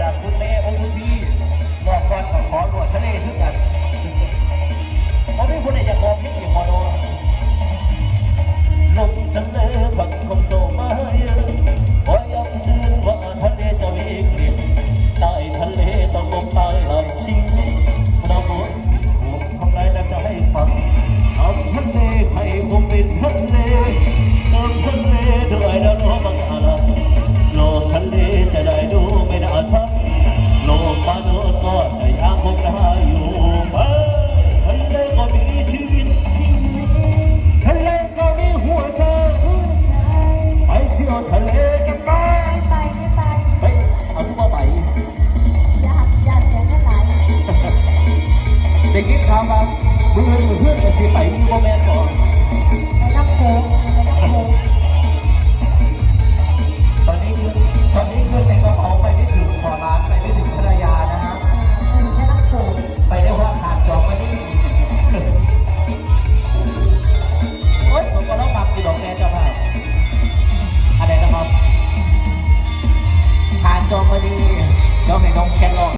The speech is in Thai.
Yeah. เด็กนิดถามว่ามือเงินเพื่อนกับสีไปมีโมเมนต์ก่อนไปนักงโค้ไปนั่งโค้ตอนนี้คือตอนนี้คือนในกระเป๋าไปไม่ถึงขอร้านไปไม่ถึงภรรยานะฮะไปได้ว่าขาดจองไม่ได้โอ๊ยผมก็รับคิดอกแน่เจ้าภาพอะไรนะครับขาดจองม่ดีแล้วให้น้องแค่ลอง